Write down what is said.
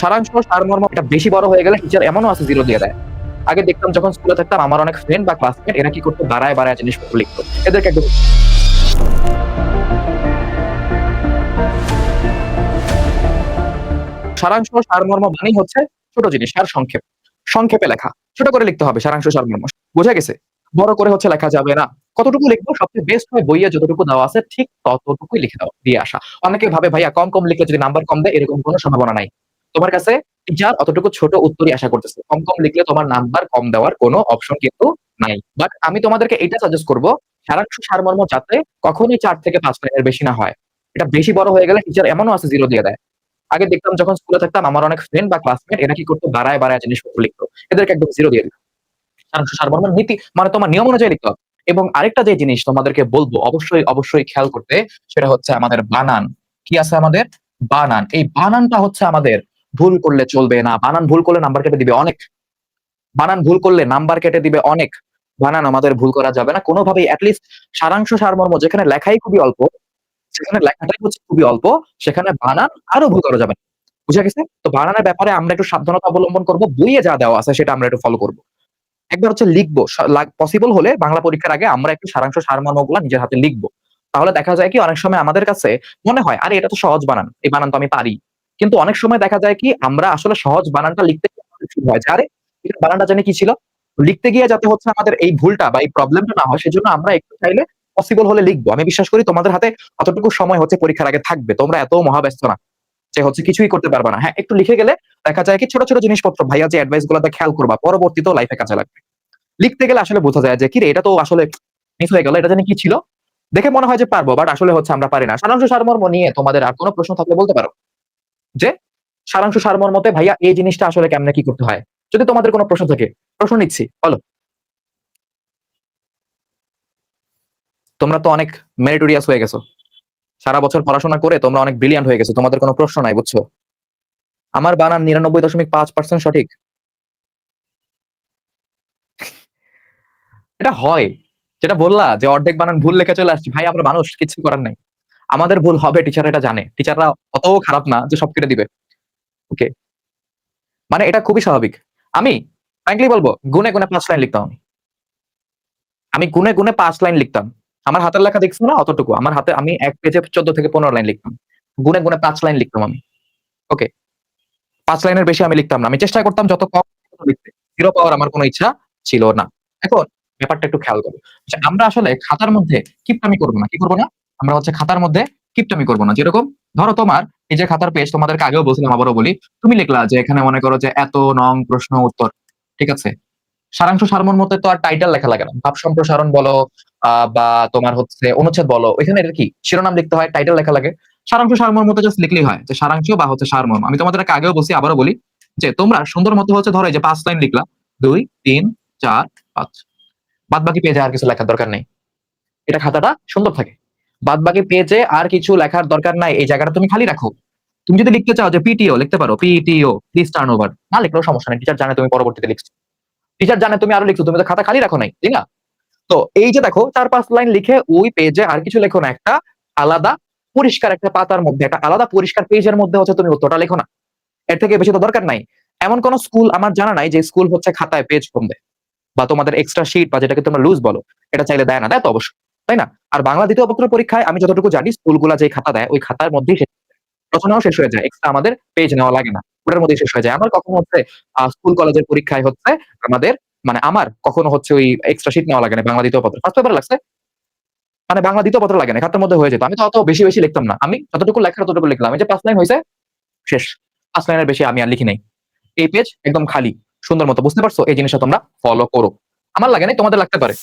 সারাংশ সারমর্ম এটা বেশি বড় হয়ে গেলে টিচার এমনও আছে জিরো দিয়ে দেয়। আগে দেখতাম যখন স্কুলে থাকতাম, আমার অনেক ফ্রেন্ড বা ক্লাসমেট এরা কি করতো? বাড়ায় বাড়ায় জিনিসপত্র লিখতো। এদেরকে একদম সারাংশ সারমর্ম মানেই হচ্ছে ছোট জিনিস, সার সংক্ষেপ। সংক্ষেপে লেখা, ছোট করে লিখতে হবে সারাংশ সারমর্ম বোঝা গেছে? বড় করে হচ্ছে লেখা যাবে না। কতটুকু লিখব? সবচেয়ে বেস্ট হয় বইয়ে যতটুকু দেওয়া আছে, ঠিক ততটুকুই লিখে দাও, দিয়ে আসা। অনেকে ভাবে, ভাইয়া, কম কম লিখলে যদি নাম্বার কম দেয়, এরকম কোনো সম্ভাবনা নাই। তোমার কাছে টিচার অতটুকু ছোট উত্তরই আশা করতেছে। কম কম লিখলে তোমার নাম্বার কম দেওয়ার কোনো অপশন কিন্তু নাই। বাট আমি তোমাদেরকে এটা সাজেস্ট করব, সারাংশ সারমর্ম যাতে কখনোই চার থেকে পাঁচ লাইনের বেশি না হয়। এটা বেশি বড় হয়ে গেলে টিচার এমনও আছে জিরো দিয়ে দেয়। আগে দেখতাম যখন স্কুলে থাকতাম, আমার অনেক ফ্রেন্ড বা ক্লাসমেট এরা কি করতো? বাড়ায় বাড়ায় জিনিসপত্র লিখতো। এদেরকে একদম জিরো দিয়ে দিত। সারাংশ সারমর্ম নীতি মানে তোমার নিয়ম অনুযায়ী লিখতে হবে। এবং আরেকটা যে জিনিস তোমাদেরকে বলব, অবশ্যই অবশ্যই খেয়াল করতে, সেটা হচ্ছে আমাদের বানান। কি আছে আমাদের? বানান। এই বানানটা হচ্ছে আমাদের ভুল করলে চলবে না। বানান ভুল করলে নাম্বার কেটে দিবে অনেক। বানান ভুল করলে নাম্বার কেটে দিবে অনেক। বানান আমাদের ভুল করা যাবে না। কোনোভাবেই অ্যাটলিস্ট সারাংশ সারমর্ম যেখানে লেখাই খুবই অল্প সেখানে লেখাটাই হচ্ছে খুবই অল্প, সেখানে বানান আরও ভুল করা যাবে না। বুঝা গেছে? তো বানানের ব্যাপারে আমরা একটু সাবধানতা অবলম্বন করব। বইয়ে যা দেওয়া আছে সেটা আমরা একটু ফলো করব। একবার হচ্ছে লিখব। পসিবল হলে বাংলা পরীক্ষার আগে আমরা একটু সারাংশ সারমর্মগুলা নিজের হাতে লিখব। তাহলে দেখা যায় কি অনেক সময় আমাদের কাছে মনে হয়, আরে, এটা তো সহজ বানান। এই বানান তো আমি পারি। কিন্তু অনেক সময় দেখা যায় কি, আমরা আসলে সহজ বানানটা লিখতে হয়। আরে বানানটা জানি কি ছিল? লিখতে গিয়ে যাতে হচ্ছে আমাদের এই ভুলটা বা এই প্রবলেমটা না হয়, সেজন্য আমরা একটু চাইলে পসিবল হলে লিখব। আমি বিশ্বাস করি তোমাদের হাতে অতটুকু সময় হচ্ছে পরীক্ষার আগে থাকবে। তোমরা এত মহাব্যস্ত না যে হচ্ছে কিছুই করতে পারবে না। হ্যাঁ একটু লিখে গেলে দেখা যায় কি ছোট ছোট জিনিসপত্র, ভাইয়া যে অ্যাডভাইসগুলো খেয়াল করবা, পরবর্তীতেও লাইফে কাজে লাগবে। লিখতে গেলে আসলে বোঝা যায় যে কি রে এটা তো আসলে মিস হয়ে গেল, এটা জানি কি ছিল? দেখে মনে হয় যে পারব বাট আসলে হচ্ছে আমরা পারি না। সারাংশ সারমর্ম নিয়ে তোমাদের আর কোনো প্রশ্ন থাকলে বলতে পারো। যে সারাংশ সারমর মতে, ভাইয়া, এই জিনিসটা আসলে কেমনে কি করতে হয়? যদি তোমাদের কোনো প্রশ্ন থাকে, প্রশ্ন নিচ্ছি, বলো। তোমরা তো অনেক মেরিটোরিয়াস হয়ে গেছো। সারা বছর পড়াশোনা করে তোমরা অনেক ব্রিলিয়ান্ট হয়ে গেছো, তোমাদের কোনো প্রশ্ন নাই, বুঝছ? আমার বানান নিরানব্বই দশমিক পাঁচ পার্সেন্ট সঠিক? এটা হয়। যেটা বললা যে অর্ধেক বানান ভুল লেখা চলে আসছে। ভাই, আমরা মানুষ, কিছু করার নাই। আমাদের ভুল হবে টিচার এটা জানে। টিচাররা অত খারাপ না যে সব কেটে দিবে। ওকে মানে এটা খুবই স্বাভাবিক। আমি ফ্র্যাঙ্কলি বলব গুনে গুনে পাঁচ লাইন লিখতাম আমি। আমি গুনে গুনে পাঁচ লাইন লিখতাম। আমার হাতের লেখা দেখছ না? অতটুকু। আমার হাতে আমি এক পেজে চোদ্দ থেকে পনেরো লাইন লিখতাম। গুনে গুনে পাঁচ লাইন লিখতাম আমি। ওকে পাঁচ লাইনের বেশি আমি লিখতাম না। আমি চেষ্টা করতাম যত কম লিখতে। জিরো পাওয়ার আমার কোনো ইচ্ছা ছিল না। এখন ব্যাপারটা একটু খেয়াল করো। আচ্ছা, আমরা আসলে খাতার মধ্যে কিপটামি করব না? কি করব না? আমরা হচ্ছে খাতার মধ্যে কিপটামি করব না। যেরকম ধরো তোমার, এই যে খাতার পেজ তোমাদেরকে আগেও বলছিলাম, আবারও বলি, তুমি লিখলা যে এখানে মনে করো যে এত নং প্রশ্ন উত্তর, ঠিক আছে? সারাংশ সারমর্ম মতে তো আর টাইটেল লেখা লাগে না। ভাব সম্প্রসারণ বলো বা তোমার হচ্ছে অনুচ্ছেদ বলো, ওইখানে এটা কি? শিরোনাম লিখতে হয় টাইটেল লেখা লাগে। সারাংশ সারমর্ম মতে জাস্ট লিখলেই হয় যে সারাংশ বা হচ্ছে সারমর্ম আমি তোমাদেরকে আগেও বলছি, আবারও বলি যে তোমরা সুন্দর মতো হচ্ছে ধরো যে পাঁচ লাইন লিখলা। দুই, তিন, চার, পাঁচ। বাদ বাকি পেজে আর কিছু লেখার দরকার নেই। এটা খাতাটা সুন্দর থাকে। বাদ বাকি পেজে আর কিছু লেখার দরকার নাই। এই জায়গাটা তুমি খালি রাখো। তুমি যদি লিখতে চাও যে পিটিও লিখতে পারো। পিটিও প্লিজ টার্ন ওভার না লিখলেও সমস্যা নেই টিচার জানে তুমি পরবর্তীতে লিখছো। টিচার জানে তুমি আরও লিখছো, তুমি তো খাতা খালি রাখো নাই ঠিক না? তো এই যে দেখো, চার পাঁচ লাইন লিখে ওই পেজে আর কিছু লেখো না, একটা আলাদা পরিষ্কার একটা পাতার মধ্যে, একটা আলাদা পরিষ্কার পেজের মধ্যে হচ্ছে তুমি উত্তরটা লেখো না। এর থেকে বেশি তো দরকার নাই। এমন কোন স্কুল আমার জানা নাই যে স্কুল হচ্ছে খাতায় পেজ কম দেয়। বা তোমাদের এক্সট্রা শিট বা যেটাকে তোমরা লুজ বলো, এটা চাইলে দেয় না, দেয় তো অবশ্যই। তাই না? আর বাংলা দ্বিতীয় পত্র পরীক্ষায় আমি যতটুকু জানি, স্কুলগুলা যে খাতা দেয়, ওই খাতার মধ্যেই রচনাও শেষ হয়ে যায়। এক্সট্রা আমাদের পেজ নেওয়া লাগে না। ওটার মধ্যেই শেষ হয়ে যায়। আমার কখনো হচ্ছে স্কুল কলেজের পরীক্ষায় হচ্ছে আমাদের মানে আমার কখনো হচ্ছে ওই এক্সট্রা শিট নেওয়া লাগে না, বাংলা দ্বিতীয় পত্র। ফার্স্ট পেপার লাগছে? মানে বাংলা দ্বিতীয় পত্র লাগে না, খাতার মধ্যে হয়ে যেত। আমি তো অত বেশি বেশি লিখতাম না। আমি যতটুকু লেখার ততটুকু লিখলাম। যে পাঁচ লাইন হয়েছে শেষ। পাঁচ লাইনের বেশি আমি আর লিখি নাই। এই পেজ একদম খালি। সুন্দর মতো। বুঝতে পারছ? এই জিনিসটা তোমরা ফলো করো। আমার লাগে নাই, তোমাদের লাগতে পারে।